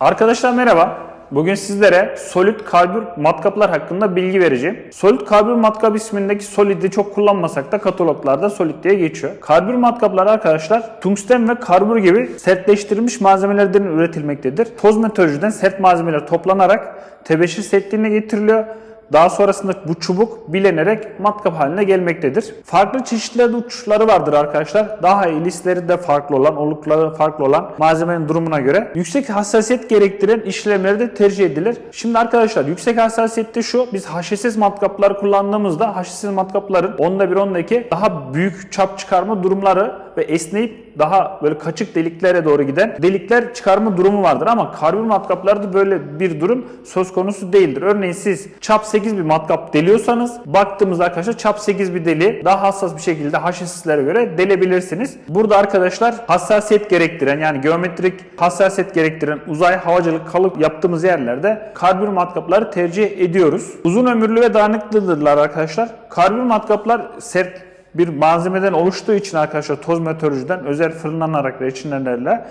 Arkadaşlar merhaba. Bugün sizlere Solid karbür matkaplar hakkında bilgi vereceğim. Solid karbür matkap ismindeki Solid'i çok kullanmasak da kataloglarda Solid diye geçiyor. Karbür matkaplar arkadaşlar tungsten ve karbür gibi sertleştirilmiş malzemelerden üretilmektedir. Toz metalurjiden sert malzemeler toplanarak tebeşir setliğine getiriliyor. Daha sonrasında bu çubuk bilenerek matkap haline gelmektedir. Farklı çeşitli uçları vardır arkadaşlar. Daha ilisleri de farklı olan, olukları farklı olan malzemenin durumuna göre. Yüksek hassasiyet gerektiren işlemleri de tercih edilir. Şimdi arkadaşlar yüksek hassasiyette şu, biz HSS matkapları kullandığımızda HSS matkapların onda bir onda iki daha büyük çap çıkarma durumları ve esneyip daha böyle kaçık deliklere doğru giden delikler çıkarma durumu vardır ama karbür matkaplarda böyle bir durum söz konusu değildir. Örneğin siz çap 8 bir matkap deliyorsanız baktığımızda arkadaşlar çap 8 bir deli daha hassas bir şekilde HSS'lere göre delebilirsiniz. Burada arkadaşlar hassasiyet gerektiren yani geometrik hassasiyet gerektiren uzay havacılık kalıp yaptığımız yerlerde karbür matkapları tercih ediyoruz. Uzun ömürlü ve dayanıklıdırlar arkadaşlar. Karbür matkaplar sert bir malzemeden oluştuğu için arkadaşlar toz meteorolojiden özel fırınlanarak reçinelerle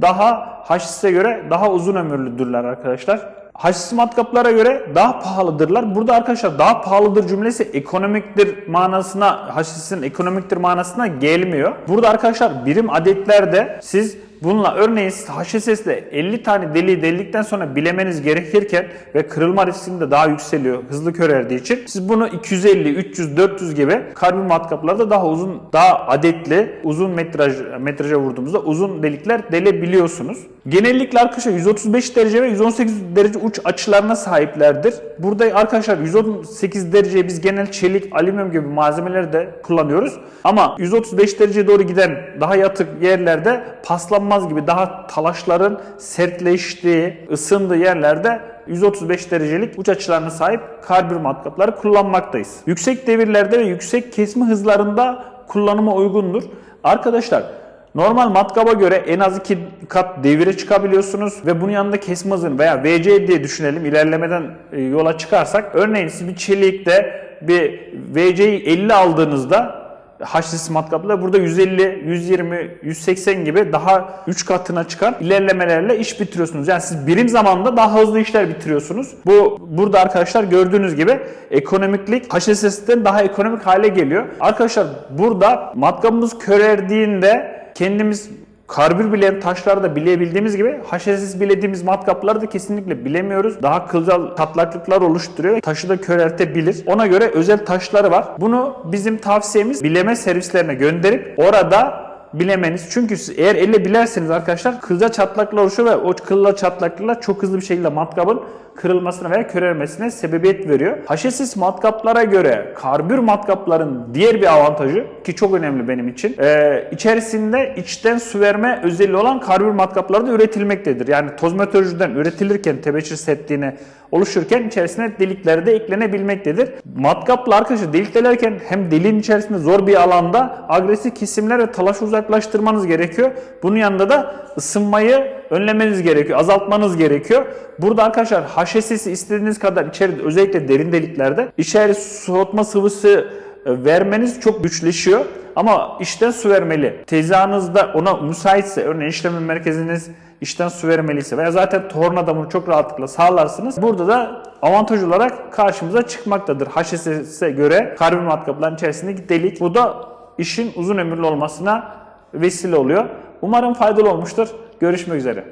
daha HSS'e göre daha uzun ömürlüdürler arkadaşlar. HSS matkaplara göre daha pahalıdırlar. Burada arkadaşlar daha pahalıdır cümlesi ekonomiktir manasına, HSS'in ekonomiktir manasına gelmiyor. Burada arkadaşlar birim adetlerde siz Bununla örneğin HSS'le 50 tane deliği deldikten sonra bilemeniz gerekirken ve kırılma riskinde de daha yükseliyor hızlı köreldiği için siz bunu 250, 300, 400 gibi karbon matkaplarda daha uzun, daha adetli, uzun metraj metraja vurduğumuzda uzun delikler delebiliyorsunuz. Genellikle arkadaşlar 135 derece ve 118 derece uç açılarına sahiplerdir. Burada arkadaşlar 118 dereceye biz genel çelik, alüminyum gibi malzemeleri de kullanıyoruz. Ama 135 dereceye doğru giden daha yatık yerlerde paslanma paslanmaz gibi daha talaşların sertleştiği, ısındığı yerlerde 135 derecelik uç açılarına sahip karbür matkapları kullanmaktayız. Yüksek devirlerde ve yüksek kesme hızlarında kullanıma uygundur. Arkadaşlar Normal matkaba göre en az 2 kat devire çıkabiliyorsunuz ve bunun yanında kesme hızını veya VC diye düşünelim ilerlemeden e, yola çıkarsak örneğin siz bir çelikte bir VC'yi 50 aldığınızda HSS matkapla burada 150, 120, 180 gibi daha 3 katına çıkan ilerlemelerle iş bitiriyorsunuz. Yani siz birim zamanda daha hızlı işler bitiriyorsunuz. Bu burada arkadaşlar gördüğünüz gibi ekonomiklik HSS'den daha ekonomik hale geliyor. Arkadaşlar burada matkabımız körerdiğinde kendimiz Karbür bilen taşları da bilebildiğimiz gibi HSS bilediğimiz matkapları da kesinlikle bilemiyoruz. Daha kılcal çatlaklıklar oluşturuyor ve taşı da köreltebilir. Ona göre özel taşları var. Bunu bizim tavsiyemiz bileme servislerine gönderip orada bilemeniz. Çünkü siz eğer elle bilerseniz arkadaşlar kılcal çatlaklar oluşuyor ve o kılcal çatlaklarla çok hızlı bir şekilde matkabın kırılmasına veya körelmesine sebebiyet veriyor. HSS matkaplara göre karbür matkapların diğer bir avantajı ki çok önemli benim için e, içerisinde içten su verme özelliği olan karbür matkapları da üretilmektedir. Yani toz meteorolojiden üretilirken tebeşir setliğine oluşurken içerisine delikleri de eklenebilmektedir. Matkapla arkadaşlar delik delerken hem deliğin içerisinde zor bir alanda agresif kesimler ve talaşı uzaklaştırmanız gerekiyor. Bunun yanında da ısınmayı önlemeniz gerekiyor, azaltmanız gerekiyor. Burada arkadaşlar HSS'i istediğiniz kadar içeride özellikle derin deliklerde içeri soğutma sıvısı e, vermeniz çok güçleşiyor. Ama içten su vermeli. Tezahınızda ona müsaitse, örneğin işlem merkeziniz içten su vermeliyse veya zaten tornada bunu çok rahatlıkla sağlarsınız. Burada da avantaj olarak karşımıza çıkmaktadır. HSS'e göre karbon matkapların içerisindeki delik. Bu da işin uzun ömürlü olmasına vesile oluyor. Umarım faydalı olmuştur. Görüşmek üzere.